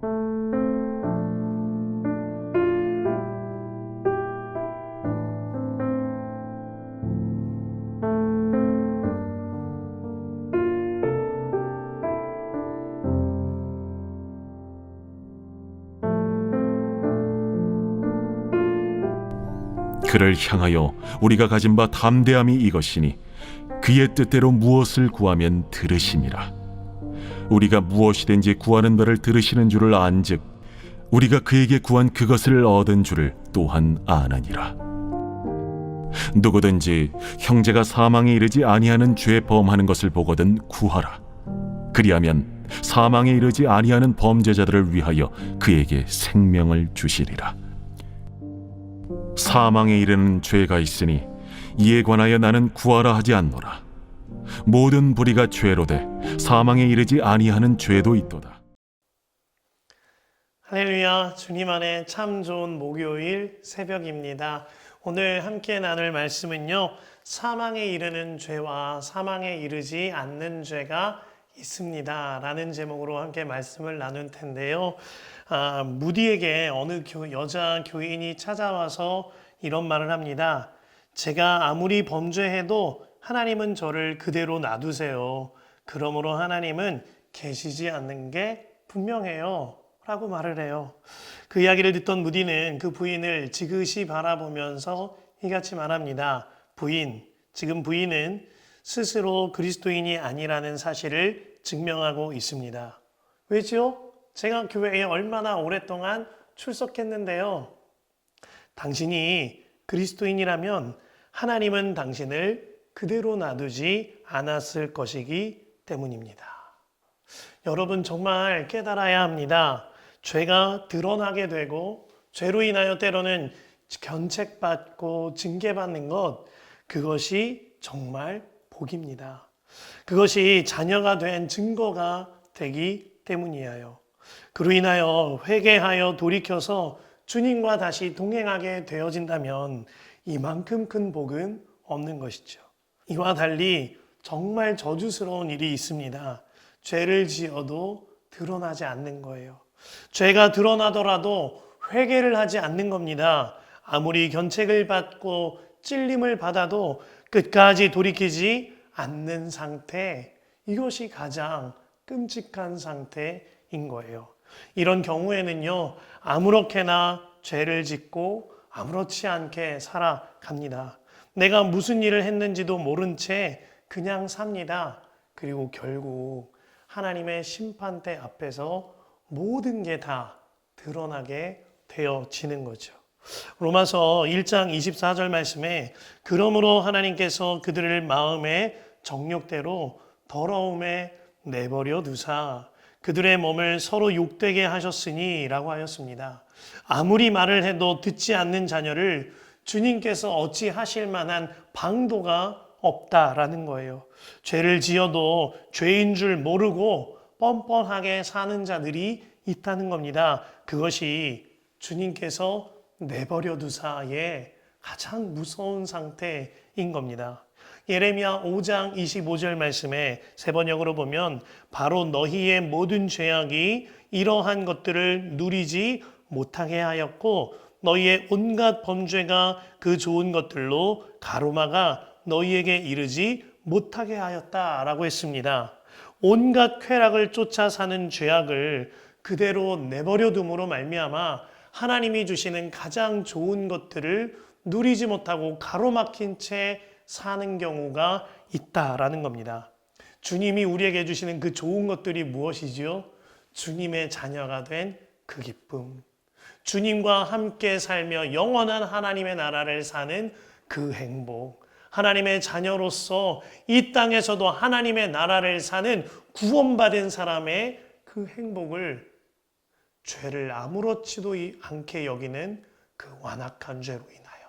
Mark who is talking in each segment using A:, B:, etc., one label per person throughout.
A: 그를 향하여 우리가 가진 바 담대함이 이것이니 그의 뜻대로 무엇을 구하면 들으심이라 우리가 무엇이든지 구하는 바를 들으시는 줄을 안즉 우리가 그에게 구한 그것을 얻은 줄을 또한 아나니라. 누구든지 형제가 사망에 이르지 아니하는 죄 범하는 것을 보거든 구하라. 그리하면 사망에 이르지 아니하는 범죄자들을 위하여 그에게 생명을 주시리라. 사망에 이르는 죄가 있으니 이에 관하여 나는 구하라 하지 않노라. 모든 불의가 죄로 돼 사망에 이르지 아니하는 죄도 있도다.
B: 할렐루야, 주님 안에 참 좋은 목요일 새벽입니다. 오늘 함께 나눌 말씀은요, 사망에 이르는 죄와 사망에 이르지 않는 죄가 있습니다. 라는 제목으로 함께 말씀을 나눌 텐데요. 아, 무디에게 어느 교, 여자 교인이 찾아와서 이런 말을 합니다. 제가 아무리 범죄해도 하나님은 저를 그대로 놔두세요. 그러므로 하나님은 계시지 않는 게 분명해요. 라고 말을 해요. 그 이야기를 듣던 무디는 그 부인을 지그시 바라보면서 이같이 말합니다. 부인, 지금 부인은 스스로 그리스도인이 아니라는 사실을 증명하고 있습니다. 왜죠? 제가 교회에 얼마나 오랫동안 출석했는데요. 당신이 그리스도인이라면 하나님은 당신을 그대로 놔두지 않았을 것이기 때문입니다. 여러분 정말 깨달아야 합니다. 죄가 드러나게 되고 죄로 인하여 때로는 견책받고 징계받는 것 그것이 정말 복입니다. 그것이 자녀가 된 증거가 되기 때문이에요. 그로 인하여 회개하여 돌이켜서 주님과 다시 동행하게 되어진다면 이만큼 큰 복은 없는 것이죠. 이와 달리 정말 저주스러운 일이 있습니다. 죄를 지어도 드러나지 않는 거예요. 죄가 드러나더라도 회개를 하지 않는 겁니다. 아무리 견책을 받고 찔림을 받아도 끝까지 돌이키지 않는 상태, 이것이 가장 끔찍한 상태인 거예요. 이런 경우에는요, 아무렇게나 죄를 짓고 아무렇지 않게 살아갑니다. 내가 무슨 일을 했는지도 모른 채 그냥 삽니다. 그리고 결국 하나님의 심판대 앞에서 모든 게 다 드러나게 되어지는 거죠. 로마서 1장 24절 말씀에 그러므로 하나님께서 그들을 마음의 정욕대로 더러움에 내버려 두사 그들의 몸을 서로 욕되게 하셨으니 라고 하였습니다. 아무리 말을 해도 듣지 않는 자녀를 주님께서 어찌 하실 만한 방도가 없다라는 거예요. 죄를 지어도 죄인 줄 모르고 뻔뻔하게 사는 자들이 있다는 겁니다. 그것이 주님께서 내버려 두사의 가장 무서운 상태인 겁니다. 예레미야 5장 25절 말씀에 세 번역으로 보면 바로 너희의 모든 죄악이 이러한 것들을 누리지 못하게 하였고 너희의 온갖 범죄가 그 좋은 것들로 가로막아 너희에게 이르지 못하게 하였다라고 했습니다. 온갖 쾌락을 쫓아 사는 죄악을 그대로 내버려 둠으로 말미암아 하나님이 주시는 가장 좋은 것들을 누리지 못하고 가로막힌 채 사는 경우가 있다라는 겁니다. 주님이 우리에게 주시는 그 좋은 것들이 무엇이지요? 주님의 자녀가 된 그 기쁨. 주님과 함께 살며 영원한 하나님의 나라를 사는 그 행복. 하나님의 자녀로서 이 땅에서도 하나님의 나라를 사는 구원받은 사람의 그 행복을 죄를 아무렇지도 않게 여기는 그 완악한 죄로 인하여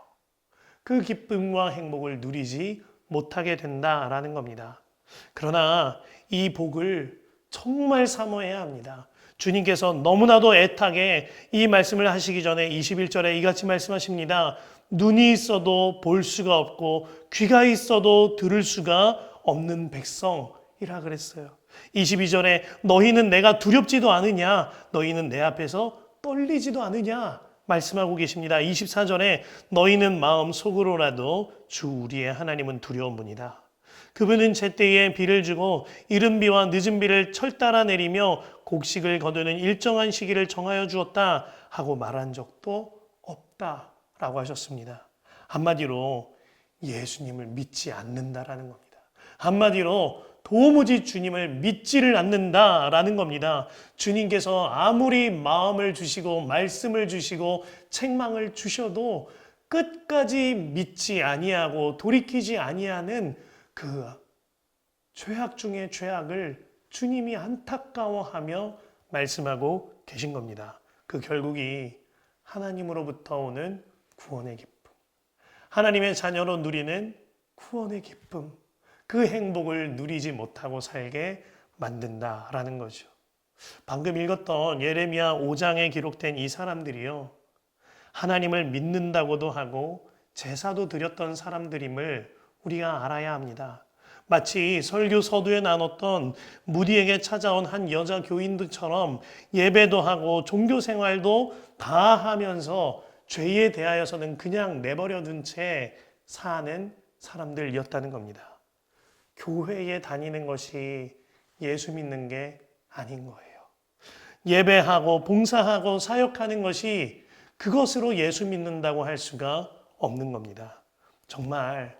B: 그 기쁨과 행복을 누리지 못하게 된다라는 겁니다. 그러나 이 복을 정말 사모해야 합니다. 주님께서 너무나도 애타게 이 말씀을 하시기 전에 21절에 이같이 말씀하십니다. 눈이 있어도 볼 수가 없고 귀가 있어도 들을 수가 없는 백성이라 그랬어요. 22절에 너희는 내가 두렵지도 않으냐? 너희는 내 앞에서 떨리지도 않으냐? 말씀하고 계십니다. 24절에 너희는 마음 속으로라도 주 우리의 하나님은 두려운 분이다. 그분은 제때에 비를 주고 이른 비와 늦은 비를 철따라 내리며 곡식을 거두는 일정한 시기를 정하여 주었다 하고 말한 적도 없다 라고 하셨습니다. 한마디로 예수님을 믿지 않는다라는 겁니다. 한마디로 도무지 주님을 믿지를 않는다라는 겁니다. 주님께서 아무리 마음을 주시고 말씀을 주시고 책망을 주셔도 끝까지 믿지 아니하고 돌이키지 아니하는 그 죄악 중의 죄악을 주님이 안타까워하며 말씀하고 계신 겁니다. 그 결국이 하나님으로부터 오는 구원의 기쁨. 하나님의 자녀로 누리는 구원의 기쁨. 그 행복을 누리지 못하고 살게 만든다라는 거죠. 방금 읽었던 예레미야 5장에 기록된 이 사람들이요. 하나님을 믿는다고도 하고 제사도 드렸던 사람들임을 우리가 알아야 합니다. 마치 설교 서두에 나눴던 무디에게 찾아온 한 여자 교인들처럼 예배도 하고 종교 생활도 다 하면서 죄에 대하여서는 그냥 내버려 둔 채 사는 사람들이었다는 겁니다. 교회에 다니는 것이 예수 믿는 게 아닌 거예요. 예배하고 봉사하고 사역하는 것이 그것으로 예수 믿는다고 할 수가 없는 겁니다. 정말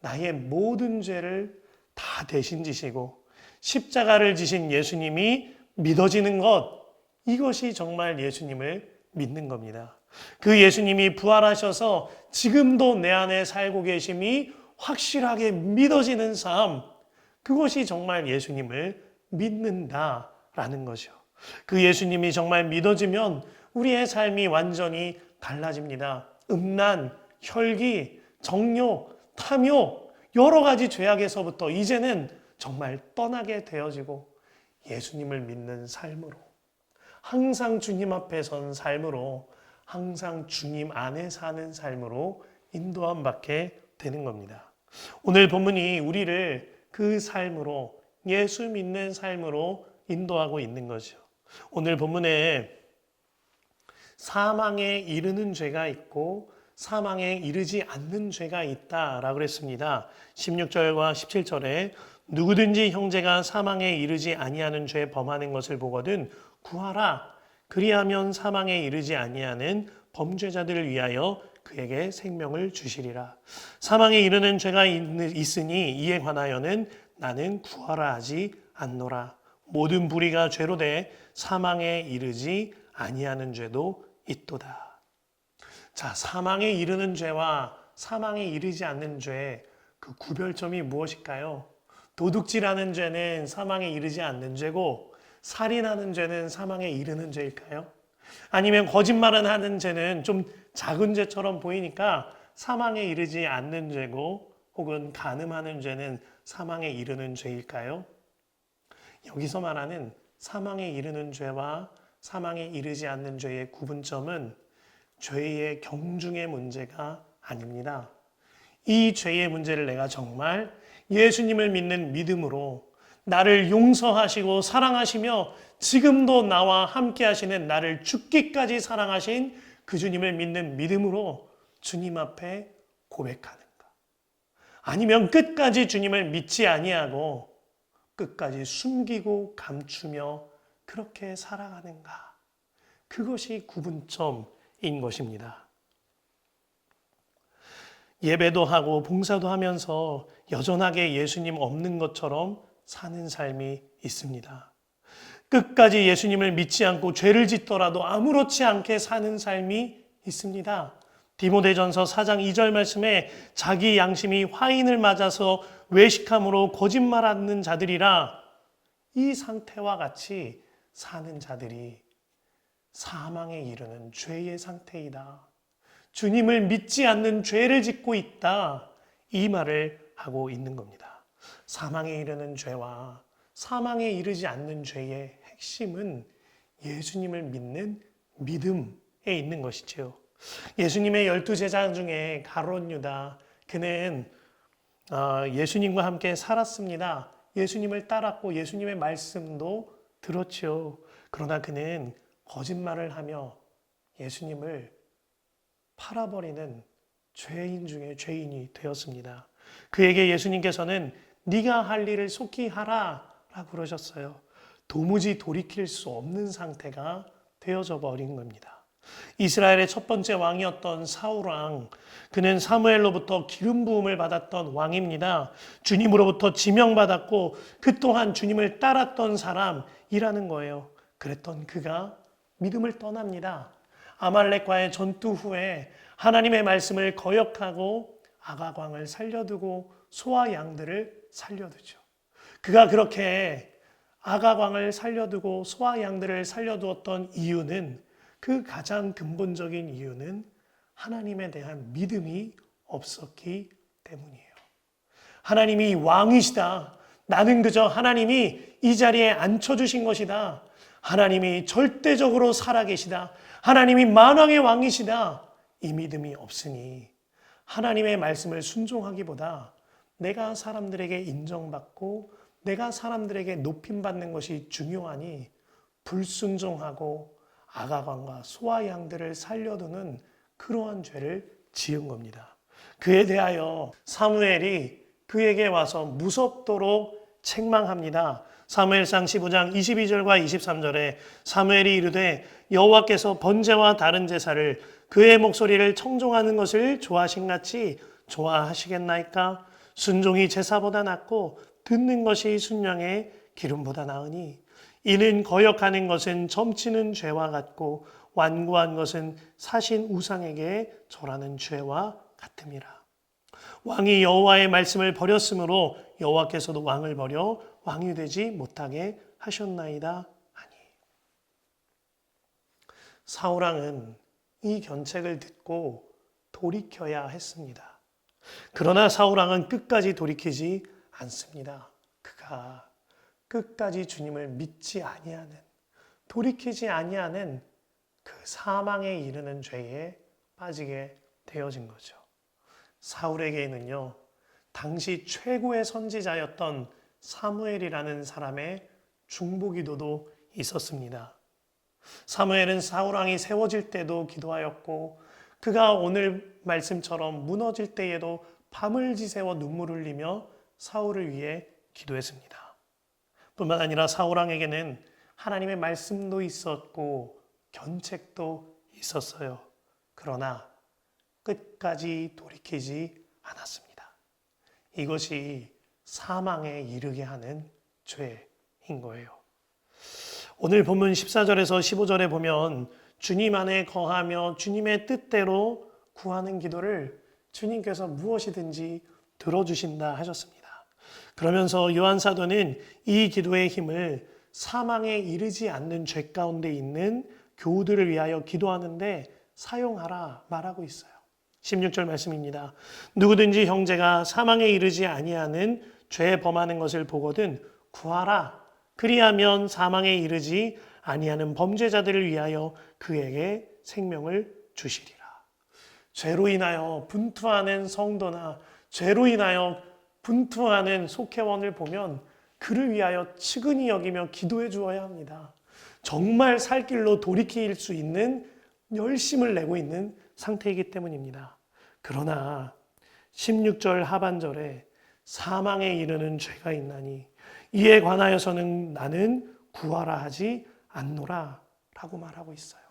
B: 나의 모든 죄를 다 대신 지시고 십자가를 지신 예수님이 믿어지는 것, 이것이 정말 예수님을 믿는 겁니다. 그 예수님이 부활하셔서 지금도 내 안에 살고 계심이 확실하게 믿어지는 삶, 그것이 정말 예수님을 믿는다라는 거죠. 그 예수님이 정말 믿어지면 우리의 삶이 완전히 달라집니다. 음란, 혈기, 정욕, 탐욕, 여러 가지 죄악에서부터 이제는 정말 떠나게 되어지고 예수님을 믿는 삶으로 항상 주님 앞에 선 삶으로 항상 주님 안에 사는 삶으로 인도함 받게 되는 겁니다. 오늘 본문이 우리를 그 삶으로 예수 믿는 삶으로 인도하고 있는 거죠. 오늘 본문에 사망에 이르는 죄가 있고 사망에 이르지 않는 죄가 있다라고 그랬습니다. 16절과 17절에 누구든지 형제가 사망에 이르지 아니하는 죄 범하는 것을 보거든 구하라 그리하면 사망에 이르지 아니하는 범죄자들을 위하여 그에게 생명을 주시리라. 사망에 이르는 죄가 있으니 이에 관하여는 나는 구하라 하지 않노라. 모든 불의가 죄로 돼 사망에 이르지 아니하는 죄도 있도다. 자, 사망에 이르는 죄와 사망에 이르지 않는 죄, 그 구별점이 무엇일까요? 도둑질하는 죄는 사망에 이르지 않는 죄고, 살인하는 죄는 사망에 이르는 죄일까요? 아니면 거짓말을 하는 죄는 좀 작은 죄처럼 보이니까 사망에 이르지 않는 죄고, 혹은 간음하는 죄는 사망에 이르는 죄일까요? 여기서 말하는 사망에 이르는 죄와 사망에 이르지 않는 죄의 구분점은 죄의 경중의 문제가 아닙니다. 이 죄의 문제를 내가 정말 예수님을 믿는 믿음으로 나를 용서하시고 사랑하시며 지금도 나와 함께 하시는 나를 죽기까지 사랑하신 그 주님을 믿는 믿음으로 주님 앞에 고백하는가? 아니면 끝까지 주님을 믿지 아니하고 끝까지 숨기고 감추며 그렇게 살아가는가? 그것이 구분점 인 것입니다. 예배도 하고 봉사도 하면서 여전하게 예수님 없는 것처럼 사는 삶이 있습니다. 끝까지 예수님을 믿지 않고 죄를 짓더라도 아무렇지 않게 사는 삶이 있습니다. 디모데전서 4장 2절 말씀에 자기 양심이 화인을 맞아서 외식함으로 거짓말하는 자들이라 이 상태와 같이 사는 자들이 사망에 이르는 죄의 상태이다. 주님을 믿지 않는 죄를 짓고 있다. 이 말을 하고 있는 겁니다. 사망에 이르는 죄와 사망에 이르지 않는 죄의 핵심은 예수님을 믿는 믿음에 있는 것이지요. 예수님의 열두 제자 중에 가론 유다 그는 어, 예수님과 함께 살았습니다. 예수님을 따랐고 예수님의 말씀도 들었지요. 그러나 그는 거짓말을 하며 예수님을 팔아버리는 죄인 중에 죄인이 되었습니다. 그에게 예수님께서는 네가 할 일을 속히 하라라고 그러셨어요. 도무지 돌이킬 수 없는 상태가 되어져 버린 겁니다. 이스라엘의 첫 번째 왕이었던 사울 왕, 그는 사무엘로부터 기름 부음을 받았던 왕입니다. 주님으로부터 지명받았고 그 또한 주님을 따랐던 사람이라는 거예요. 그랬던 그가 믿음을 떠납니다. 아말렉과의 전투 후에 하나님의 말씀을 거역하고 아가광을 살려두고 소와 양들을 살려두죠. 그가 그렇게 아가광을 살려두고 소와 양들을 살려두었던 이유는 그 가장 근본적인 이유는 하나님에 대한 믿음이 없었기 때문이에요. 하나님이 왕이시다. 나는 그저 하나님이 이 자리에 앉혀주신 것이다. 하나님이 절대적으로 살아계시다. 하나님이 만왕의 왕이시다. 이 믿음이 없으니 하나님의 말씀을 순종하기보다 내가 사람들에게 인정받고 내가 사람들에게 높임받는 것이 중요하니 불순종하고 아가관과 소와 양들을 살려두는 그러한 죄를 지은 겁니다. 그에 대하여 사무엘이 그에게 와서 무섭도록 책망합니다. 사무엘상 15장 22절과 23절에 사무엘이 이르되 여호와께서 번제와 다른 제사를 그의 목소리를 청종하는 것을 좋아하신 같이 좋아하시겠나이까 순종이 제사보다 낫고 듣는 것이 순양의 기름보다 나으니 이는 거역하는 것은 점치는 죄와 같고 완고한 것은 사신 우상에게 절하는 죄와 같음이라. 왕이 여호와의 말씀을 버렸으므로 여호와께서도 왕을 버려 왕이 되지 못하게 하셨나이다 하니. 사울왕은 이 견책을 듣고 돌이켜야 했습니다. 그러나 사울왕은 끝까지 돌이키지 않습니다. 그가 끝까지 주님을 믿지 아니하는 돌이키지 아니하는 그 사망에 이르는 죄에 빠지게 되어진 거죠. 사울에게는요. 당시 최고의 선지자였던 사무엘이라는 사람의 중보 기도도 있었습니다. 사무엘은 사울 왕이 세워질 때도 기도하였고 그가 오늘 말씀처럼 무너질 때에도 밤을 지새워 눈물을 흘리며 사울을 위해 기도했습니다. 뿐만 아니라 사울 왕에게는 하나님의 말씀도 있었고 견책도 있었어요. 그러나 끝까지 돌이키지 않았습니다. 이것이 사망에 이르게 하는 죄인 거예요. 오늘 본문 14절에서 15절에 보면 주님 안에 거하며 주님의 뜻대로 구하는 기도를 주님께서 무엇이든지 들어주신다 하셨습니다. 그러면서 요한 사도는 이 기도의 힘을 사망에 이르지 않는 죄 가운데 있는 교우들을 위하여 기도하는데 사용하라 말하고 있어요. 16절 말씀입니다. 누구든지 형제가 사망에 이르지 아니하는 죄 범하는 것을 보거든 구하라. 그리하면 사망에 이르지 아니하는 범죄자들을 위하여 그에게 생명을 주시리라. 죄로 인하여 분투하는 성도나 죄로 인하여 분투하는 속회원을 보면 그를 위하여 측은히 여기며 기도해 주어야 합니다. 정말 살 길로 돌이킬 수 있는 열심을 내고 있는 상태이기 때문입니다. 그러나 16절 하반절에 사망에 이르는 죄가 있나니 이에 관하여서는 나는 구하라 하지 않노라 라고 말하고 있어요.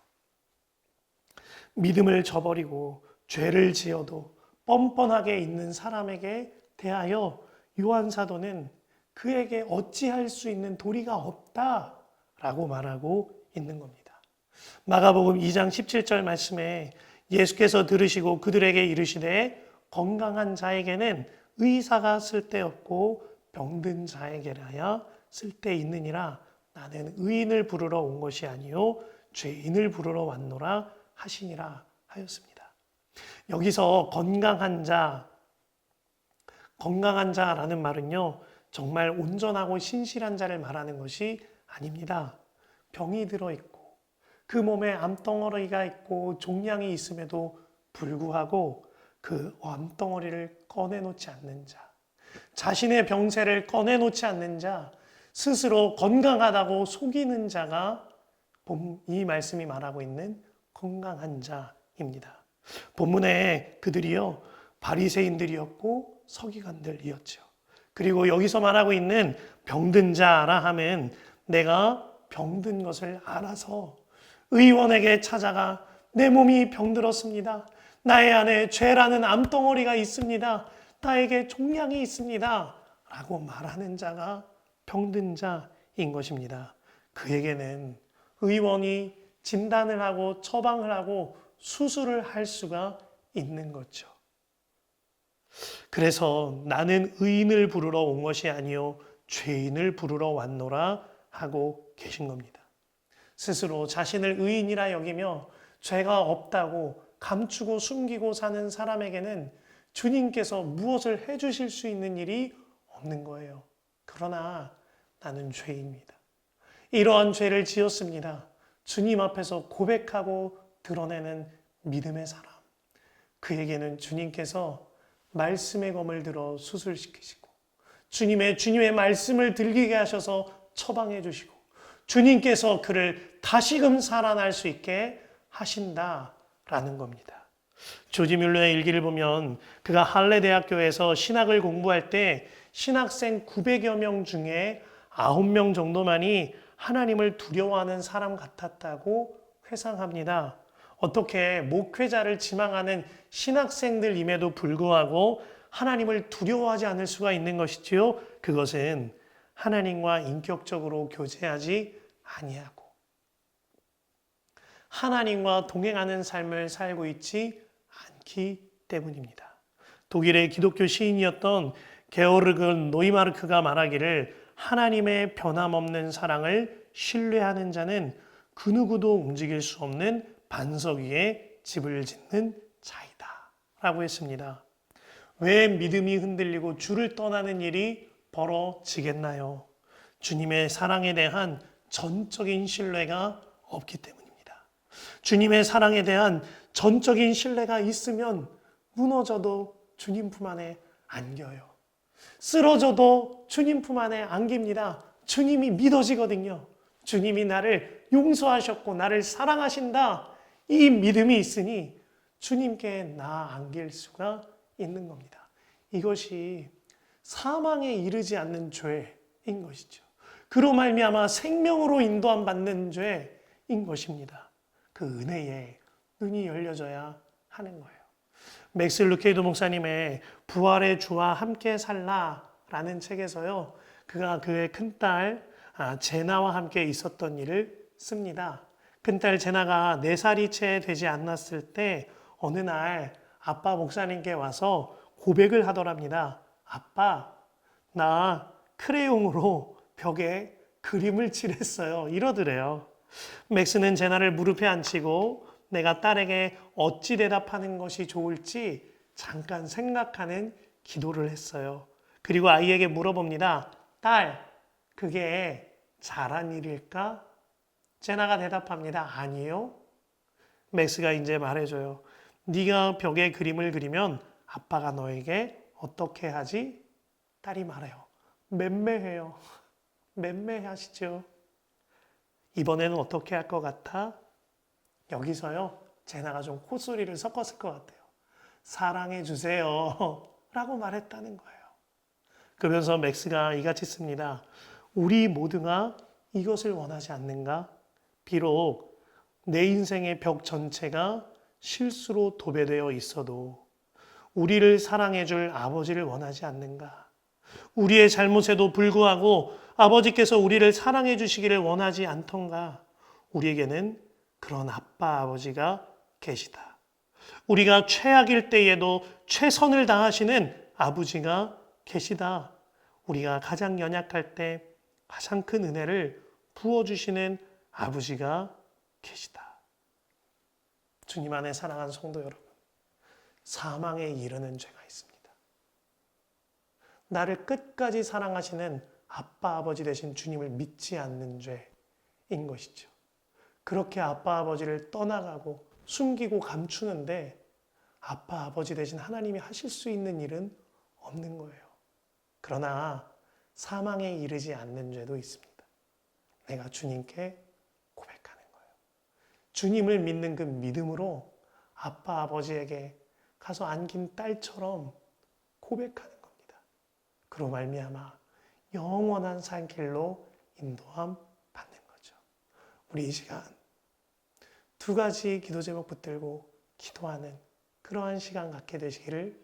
B: 믿음을 저버리고 죄를 지어도 뻔뻔하게 있는 사람에게 대하여 요한 사도는 그에게 어찌할 수 있는 도리가 없다 라고 말하고 있는 겁니다. 마가복음 2장 17절 말씀에 예수께서 들으시고 그들에게 이르시되 건강한 자에게는 의사가 쓸데없고 병든 자에게라야 쓸데 있느니라 나는 의인을 부르러 온 것이 아니요 죄인을 부르러 왔노라 하시니라 하였습니다. 여기서 건강한 자 건강한 자라는 말은요, 정말 온전하고 신실한 자를 말하는 것이 아닙니다. 병이 들어 있고, 그 몸에 암덩어리가 있고, 종양이 있음에도 불구하고 그 암덩어리를 꺼내놓지 않는 자, 자신의 병세를 꺼내놓지 않는 자, 스스로 건강하다고 속이는 자가 본- 이 말씀이 말하고 있는 건강한 자입니다. 본문에 그들이요 바리새인들이었고 서기관들이었죠. 그리고 여기서 말하고 있는 병든 자라 하면 내가 병든 것을 알아서 의원에게 찾아가 내 몸이 병들었습니다. 나의 안에 죄라는 암덩어리가 있습니다. 나에게 종양이 있습니다. 라고 말하는 자가 병든 자인 것입니다. 그에게는 의원이 진단을 하고 처방을 하고 수술을 할 수가 있는 거죠. 그래서 나는 의인을 부르러 온 것이 아니요 죄인을 부르러 왔노라 하고 계신 겁니다. 스스로 자신을 의인이라 여기며 죄가 없다고 감추고 숨기고 사는 사람에게는 주님께서 무엇을 해주실 수 있는 일이 없는 거예요. 그러나 나는 죄입니다. 이러한 죄를 지었습니다. 주님 앞에서 고백하고 드러내는 믿음의 사람. 그에게는 주님께서 말씀의 검을 들어 수술시키시고 주님의 주님의 말씀을 들리게 하셔서 처방해 주시고 주님께서 그를 다시금 살아날 수 있게 하신다 라는 겁니다. 조지 뮬러의 일기를 보면 그가 할레 대학교에서 신학을 공부할 때 신학생 900여 명 중에 9명 정도만이 하나님을 두려워하는 사람 같았다고 회상합니다. 어떻게 목회자를 지망하는 신학생들임에도 불구하고 하나님을 두려워하지 않을 수가 있는 것이지요? 그것은 하나님과 인격적으로 교제하지 아니하고 하나님과 동행하는 삶을 살고 있지 않기 때문입니다. 독일의 기독교 시인이었던 게오르그 노이마르크가 말하기를 하나님의 변함없는 사랑을 신뢰하는 자는 그 누구도 움직일 수 없는 반석 위에 집을 짓는 자이다. 라고 했습니다. 왜 믿음이 흔들리고 주를 떠나는 일이 벌어지겠나요? 주님의 사랑에 대한 전적인 신뢰가 없기 때문입니다. 주님의 사랑에 대한 전적인 신뢰가 있으면 무너져도 주님 품 안에 안겨요. 쓰러져도 주님 품 안에 안깁니다. 주님이 믿어지거든요. 주님이 나를 용서하셨고 나를 사랑하신다. 이 믿음이 있으니 주님께 나 안길 수가 있는 겁니다. 이것이 사망에 이르지 않는 죄인 것이죠. 그로 말미암아 생명으로 인도함 받는 죄인 것입니다. 그 은혜에 눈이 열려져야 하는 거예요. 맥스 루케이도 목사님의 부활의 주와 함께 살라라는 책에서요. 그가 그의 큰딸 아, 제나와 함께 있었던 일을 씁니다. 큰딸 제나가 네 살이 채 되지 않았을 때 어느 날 아빠 목사님께 와서 고백을 하더랍니다. 아빠, 나 크레용으로 벽에 그림을 칠했어요. 이러더래요. 맥스는 제나를 무릎에 앉히고 내가 딸에게 어찌 대답하는 것이 좋을지 잠깐 생각하는 기도를 했어요. 그리고 아이에게 물어봅니다. 딸, 그게 잘한 일일까? 제나가 대답합니다. 아니요. 맥스가 이제 말해줘요. 네가 벽에 그림을 그리면 아빠가 너에게 어떻게 하지? 딸이 말해요. 맴매해요. 맴매하시죠. 이번에는 어떻게 할 것 같아? 여기서요. 제나가 좀 콧소리를 섞었을 것 같아요. 사랑해 주세요. 라고 말했다는 거예요. 그러면서 맥스가 이같이 씁니다. 우리 모두가 이것을 원하지 않는가? 비록 내 인생의 벽 전체가 실수로 도배되어 있어도 우리를 사랑해 줄 아버지를 원하지 않는가? 우리의 잘못에도 불구하고 아버지께서 우리를 사랑해 주시기를 원하지 않던가? 우리에게는 그런 아빠 아버지가 계시다. 우리가 최악일 때에도 최선을 다하시는 아버지가 계시다. 우리가 가장 연약할 때 가장 큰 은혜를 부어주시는 아버지가 계시다. 주님 안에 사랑하는 성도 여러분, 사망에 이르는 죄가. 나를 끝까지 사랑하시는 아빠 아버지 되신 주님을 믿지 않는 죄인 것이죠. 그렇게 아빠 아버지를 떠나가고 숨기고 감추는데 아빠 아버지 되신 하나님이 하실 수 있는 일은 없는 거예요. 그러나 사망에 이르지 않는 죄도 있습니다. 내가 주님께 고백하는 거예요. 주님을 믿는 그 믿음으로 아빠 아버지에게 가서 안긴 딸처럼 고백하는. 그로 말미암아 영원한 산길로 인도함 받는 거죠. 우리 이 시간 두 가지 기도 제목 붙들고 기도하는 그러한 시간 갖게 되시기를